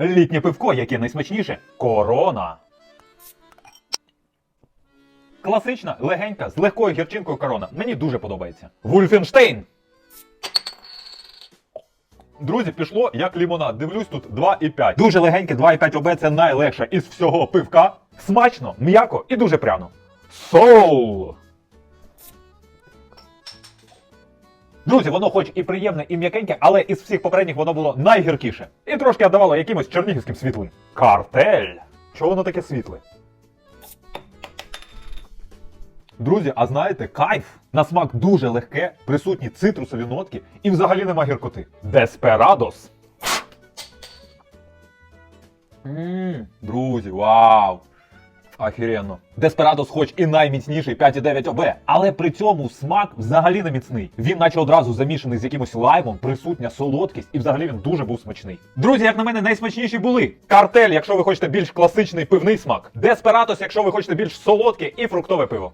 Літнє пивко, яке найсмачніше? Корона. Класична, легенька, з легкою гірчинкою корона. Мені дуже подобається. Вульфенштейн. Друзі, пішло як лімонад. Дивлюсь тут 2,5. Дуже легеньке 2,5 ОБ це найлегше із всього пивка. Смачно, м'яко і дуже пряно. Соул! Друзі, воно хоч і приємне, і м'якеньке, але із всіх попередніх воно було найгіркіше. І трошки віддавало якимось чернігівським світлим. Картель! Чого воно таке світле? Друзі, а знаєте, кайф на смак дуже легке, присутні цитрусові нотки і взагалі нема гіркоти. Деспирадос. Ммм, друзі, вау! Ахіренно. Деспирадос хоч і найміцніший 5,9 ОБ, але при цьому смак взагалі не міцний. Він наче одразу замішаний з якимось лаймом, присутня солодкість, і взагалі він дуже був смачний. Друзі, як на мене, найсмачніші були. Картель, якщо ви хочете більш класичний пивний смак. Деспирадос, якщо ви хочете більш солодке і фруктове пиво.